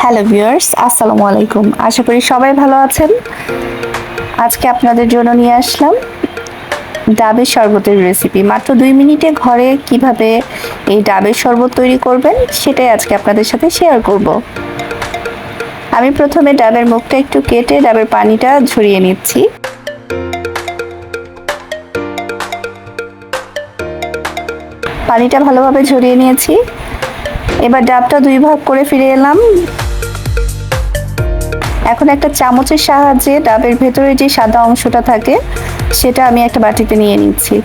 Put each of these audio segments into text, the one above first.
Hello viewers আসসালামু আলাইকুম আশা করি সবাই ভালো আছেন। আজকে আপনাদের জন্য নিয়ে আসলাম ডাবের শরবতের রেসিপি মাত্র দুই মিনিটে ঘরে কীভাবে এই ডাবের শরবত তৈরি করবেন, সেটাই আজকে আপনাদের সাথে শেয়ার করব। আমি প্রথমে ডাবের মুখটা একটু কেটে ডাবের পানিটা ঝরিয়ে নিচ্ছি। পানিটা ভালোভাবে ঝরিয়ে নিয়েছি। এবার ডাবটা দুই ভাগ করে ফিরে এলাম। এখন একটা চামচের সাহায্যে ডাবের ভেতরে যে সাদা অংশটা থাকে, সেটা আমি একটা বাটিতে নিয়ে নিচ্ছি।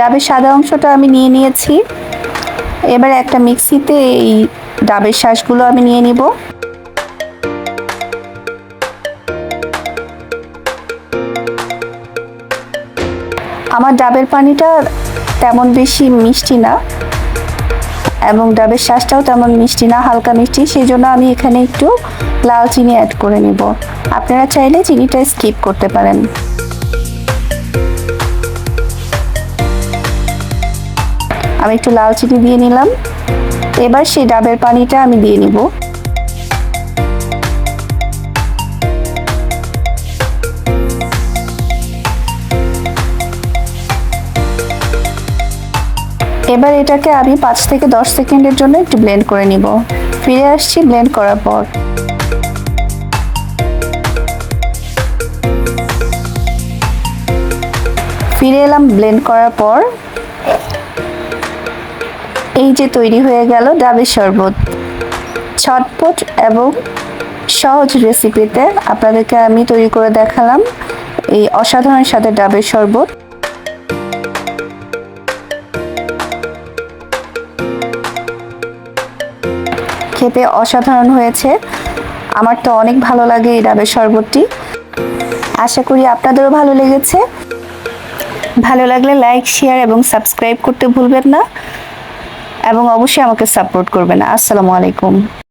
ডাবের সাদা অংশটা আমি নিয়ে নিয়েছি। এবার একটা মিক্সিতে এই ডাবের শ্বাসগুলো আমি নিয়ে নিব। আমার ডাবের পানিটা তেমন বেশি মিষ্টি না এবং ডাবের শ্বাসটাও তেমন মিষ্টি না, হালকা মিষ্টি। সেই জন্য আমি এখানে একটু লাল চিনি অ্যাড করে নিব। আপনারা চাইলে চিনিটা স্কিপ করতে পারেন। আমি একটু লাল চিনি দিয়ে নিলাম। এবার সেই ডাবের পানিটা আমি দিয়ে নিব। এবার এটাকে আমি পাঁচ থেকে দশ সেকেন্ডের জন্য একটু ব্লেন্ড করে নিব। ফিরে আসছি ব্লেন্ড করার পর। ফিরে এলাম ব্লেন্ড করার পর। এই যে তৈরি হয়ে গেল ডাবের শরবত। ছটপট এবং সহজ রেসিপিতে আপনাদেরকে আমি তৈরি করে দেখালাম এই অসাধারণ সাথে ডাবের শরবত। খেতে অসাধারণ হয়েছে। আমার তো অনেক ভালো লাগে এই ডাবের শরবতটি। আশা করি আপনাদেরও ভালো লেগেছে। ভালো লাগলে লাইক শেয়ার এবং সাবস্ক্রাইব করতে ভুলবেন না। এবং অবশ্যই আমাকে সাপোর্ট করবেন। আসসালামু আলাইকুম।